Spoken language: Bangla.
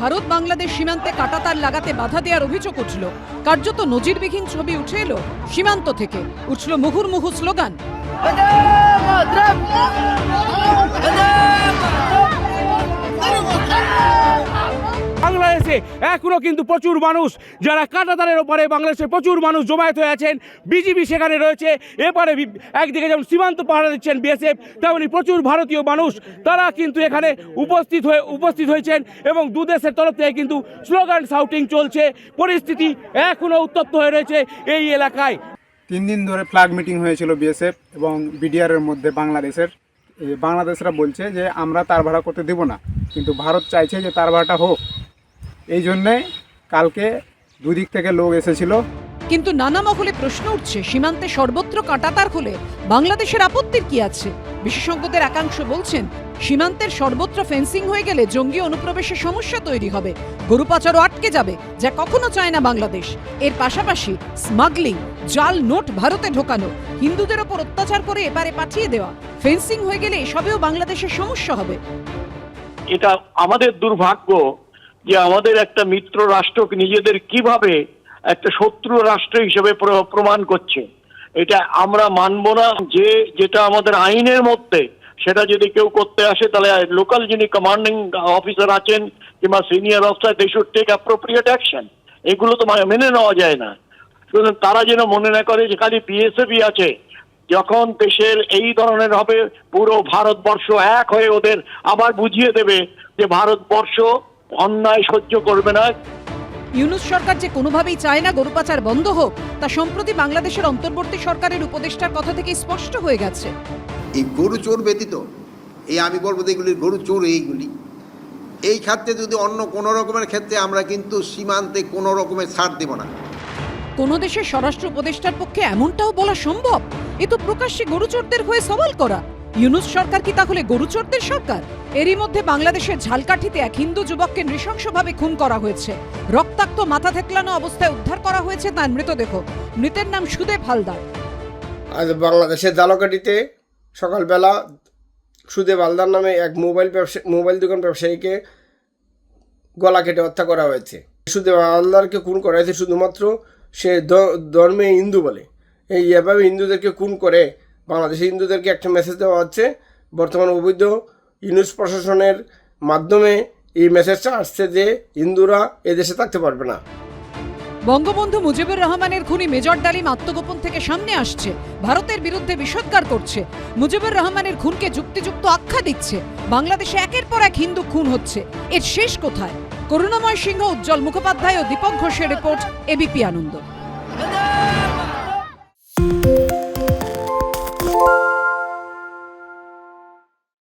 ভারত বাংলাদেশ সীমান্তে কাটাতার লাগাতে বাধা দেওয়ার অভিযোগ উঠল। কার্যত নজিরবিহীন ছবি উঠে এলো সীমান্ত থেকে। উঠল মুহুর্মুহু স্লোগান। বাংলাদেশে এখনও কিন্তু প্রচুর মানুষ, যারা কাটাতারের ওপারে বাংলাদেশে প্রচুর মানুষ জমায়েত হয়ে আছেন, বিজিবি সেখানে রয়েছে। এপারে একদিকে যেমন সীমান্ত পাহারা দিচ্ছেন বিএসএফ, তেমনি প্রচুর ভারতীয় মানুষ, তারা কিন্তু এখানে উপস্থিত হয়ে উপস্থিত হয়েছেন এবং দু দেশের তরফ থেকে কিন্তু স্লোগান সাউটিং চলছে। পরিস্থিতি এখনও উত্তপ্ত হয়ে রয়েছে এই এলাকায়। তিন দিন ধরে ফ্ল্যাগ মিটিং হয়েছিল বিএসএফ এবং বিডিআরের মধ্যে বাংলাদেশের। বাংলাদেশরা বলছে যে, আমরা তার ভাড়া করতে দেব না, কিন্তু ভারত চাইছে যে তার ভাড়াটা হোক। এই জন্যে কালকে দুদিক থেকে লোক এসেছিল। কিন্তু নানা মহলে প্রশ্ন উঠছে সীমান্তে সর্বত্র কাঁটাতার হলে বাংলাদেশের আপত্তির কি আছে? বিশেষজ্ঞদের একাংশ বলছেন সীমান্তের সর্বত্র ফেন্সিং হয়ে গেলে জঙ্গি অনুপ্রবেশের সমস্যা তৈরি হবে। গরু পাচারও আটকে যাবে যা কখনো চায় না বাংলাদেশ। এর পাশাপাশি স্মাগলিং জাল নোট ভারতে ঢোকানো হিন্দুদের ওপর অত্যাচার করে এপারে পাঠিয়ে দেওয়া ফেন্সিং হয়ে গেলে এসবেও বাংলাদেশের সমস্যা হবে। এটা আমাদের দুর্ভাগ্য যে আমাদের একটা মিত্র রাষ্ট্রকে নিজেদের কীভাবে একটা শত্রু রাষ্ট্র হিসেবে প্র- প্রমাণ করছে। এটা আমরা মানব না যে যেটা আমাদের আইনের মধ্যে, সেটা যদি কেউ করতে আসে, তাহলে লোকাল যিনি কমান্ডিং অফিসার আছেন কিংবা senior officer they should take appropriate action এগুলো তো মানে নেওয়া যায় না। তারা যেন মনে না করে যে খালি বিএসএফই আছে, যখন দেশের এই ধরনের হবে, পুরো ভারতবর্ষ এক হয়ে ওদের আবার বুঝিয়ে দেবে যে ভারতবর্ষ অন্যায় সহ্য করবে না। ইউনুস সরকার যে কোনোভাবেই চায় না গরু পাচার বন্ধ হোক তা সম্প্রতি বাংলাদেশের অন্তর্বর্তী সরকারের উপদেষ্টার কথা থেকে স্পষ্ট হয়ে গেছে। এই গরু চোর ব্যতীত এই আমি বলব যে এগুলি গরু চোর এইগুলি। এই ক্ষেত্রে যদি অন্য কোনো রকমের ক্ষেত্রে আমরা কিন্তু সীমান্তে কোনো রকমের ছাড় দেব না। কোন দেশের স্বরাষ্ট্র উপদেষ্টার পক্ষে এমনটাও বলা সম্ভব? এ তো প্রকাশ্যে গরুচোরদের হয়ে সওয়াল করা। ইউনুস সরকার কি তাহলে গরুচোরদের সরকার? এরই মধ্যে বাংলাদেশের ঝালকাঠিতে এক হিন্দু যুবককে নৃশংসভাবে খুন করা হয়েছে। রক্তাক্ত, মাথা থেকলানো অবস্থায় উদ্ধার করা হয়েছে তার মৃতদেহ। মৃতের নাম সুদেব হালদার। আজ বাংলাদেশের জালকাঠিতে সকালবেলা সুদেব হালদার নামে এক মোবাইল ব্যবসা মোবাইল দোকান ব্যবসায়ীকে গলা কেটে হত্যা করা হয়েছে। সুদেব আলদারকে খুন করা হয়েছে শুধুমাত্র সে ধর্মে হিন্দু বলে। এই এভাবে হিন্দুদেরকে খুন করে বাংলাদেশের হিন্দুদেরকে একটা মেসেজ দেওয়া হচ্ছে। বর্তমান অবৈধ ইউনুস প্রশাসনের মাধ্যমে এই মেসেজটা আসছে যে হিন্দুরা এদেশে থাকতে পারবে না। বঙ্গবন্ধু মুজিবুর রহমানের খুনি মেজর ডালিম আত্মগোপন থেকে সামনে আসছে, ভারতের বিরুদ্ধে বিষোদ্গার করছে। মুজিবুর রহমানের খুনকে যুক্তিযুক্ত আখ্যা দিচ্ছে, বাংলাদেশে একের পর এক হিন্দু খুন হচ্ছে। এর শেষ কোথায়? করুণাময় সিংহ উজ্জ্বল মুখোপাধ্যায় ও দীপক ঘোষের রিপোর্ট এবিপি আনন্দ।